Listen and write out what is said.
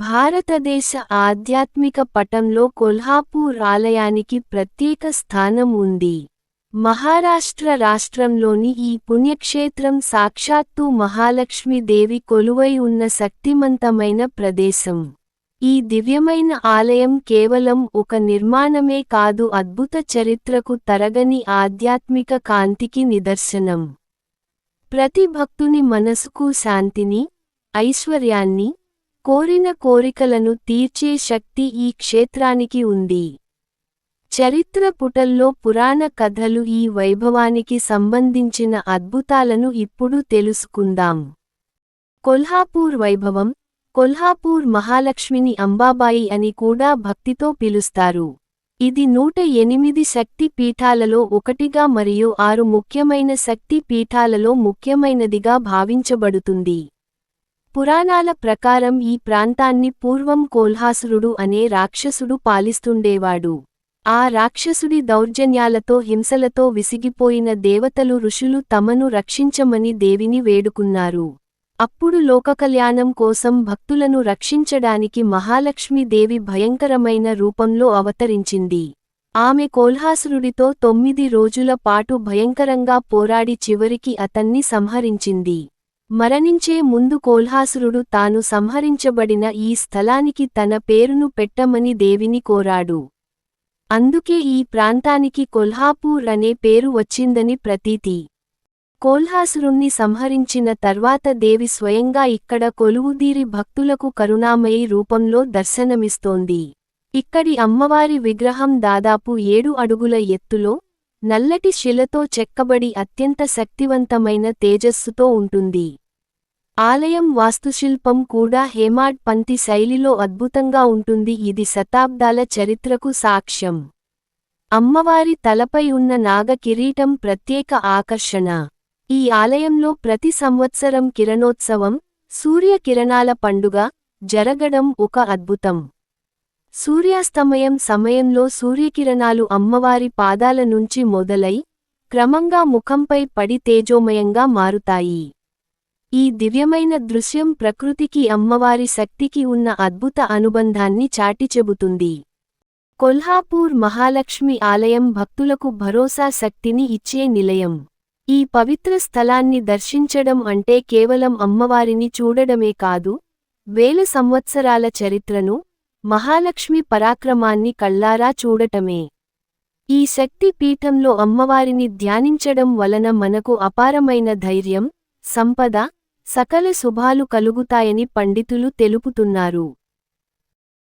భారతదేశ ఆధ్యాత్మిక పటంలో కొల్హాపూర్ ఆలయానికి ప్రత్యేక స్థానం ఉంది. మహారాష్ట్ర రాష్ట్రంలోని ఈ పుణ్యక్షేత్రం సాక్షాత్తు మహాలక్ష్మీదేవి కొలువై ఉన్న శక్తిమంతమైన ప్రదేశం. ఈ దివ్యమైన ఆలయం కేవలం ఒక నిర్మాణమే కాదు అద్భుత చరిత్రకు తరగని ఆధ్యాత్మిక కాంతికి నిదర్శనం. ప్రతి భక్తుని మనసుకు శాంతిని ఐశ్వర్యాన్ని కోరిన కోరికలను తీర్చే శక్తి ఈ క్షేత్రానికి ఉంది. చరిత్ర పుటల్లో పురాణ కథలు ఈ వైభవానికి సంబంధించిన అద్భుతాలను ఇప్పుడు తెలుసుకుందాం. కొల్హాపూర్ వైభవం కొల్హాపూర్ మహాలక్ష్మిని అంబాబాయి అని కూడా భక్తితో పిలుస్తారు. ఇది నూట ఎనిమిది శక్తి పీఠాలలో ఒకటిగా మరియు ఆరు ముఖ్యమైన శక్తి పీఠాలలో ముఖ్యమైనదిగా భావించబడుతుంది. పురాణాల ప్రకారం ఈ ప్రాంతాన్ని పూర్వం కోల్హాసురుడు అనే రాక్షసుడు పాలిస్తుండేవాడు. ఆ రాక్షసుడి దౌర్జన్యాలతో హింసలతో విసిగిపోయిన దేవతలు ఋషులు తమను రక్షించమని దేవిని వేడుకున్నారు. అప్పుడు లోకకల్యాణం కోసం భక్తులను రక్షించడానికి మహాలక్ష్మీదేవి భయంకరమైన రూపంలో అవతరించింది. ఆమె కోల్హాసురుడితో తొమ్మిది రోజుల పాటు భయంకరంగా పోరాడి చివరికి అతన్ని సంహరించింది. మరణించే ముందు కోల్హాసురుడు తాను సంహరించబడిన ఈ స్థలానికి తన పేరును పెట్టమని దేవిని కోరాడు. అందుకే ఈ ప్రాంతానికి కొల్హాపూర్ అనే పేరు వచ్చిందని ప్రతీతి. కోల్హాసురుణ్ణి సంహరించిన తర్వాత దేవి స్వయంగా ఇక్కడ కొలువుదీరి భక్తులకు కరుణామయి రూపంలో దర్శనమిస్తోంది. ఇక్కడి అమ్మవారి విగ్రహం దాదాపు ఏడు అడుగుల ఎత్తులో నల్లటి శిలతో చెక్కబడి అత్యంత శక్తివంతమైన తేజస్సుతో ఉంటుంది. ఆలయం వాస్తుశిల్పం కూడా హేమాడ్ పంతి శైలిలో అద్భుతంగా ఉంటుంది. ఇది శతాబ్దాల చరిత్రకు సాక్ష్యం. అమ్మవారి తలపై ఉన్న నాగ కిరీటం ప్రత్యేక ఆకర్షణ. ఈ ఆలయంలో ప్రతి సంవత్సరం కిరణోత్సవం సూర్య కిరణాల పండుగ జరగడం ఒక అద్భుతం. సూర్యాస్తమయం సమయంలో సూర్యకిరణాలు అమ్మవారి పాదాల నుంచి మొదలై క్రమంగా ముఖంపై పడి తేజోమయంగా మారుతాయి. ఈ దివ్యమైన దృశ్యం ప్రకృతికి అమ్మవారి శక్తికి ఉన్న అద్భుత అనుబంధాన్ని చాటిచెబుతుంది. కొల్హాపూర్ మహాలక్ష్మి ఆలయం భక్తులకు భరోసా శక్తిని ఇచ్చే నిలయం. ఈ పవిత్ర స్థలాన్ని దర్శించడం అంటే కేవలం అమ్మవారిని చూడడమే కాదు వేల సంవత్సరాల చరిత్రను మహాలక్ష్మి పరాక్రమాన్ని కళ్ళారా చూడటమే. ఈ శక్తి పీఠంలో అమ్మవారిని ధ్యానించడం వలన మనకు అపారమైన ధైర్యం సంపద సకల శుభాలు కలుగుతాయని పండితులు తెలుపుతున్నారు.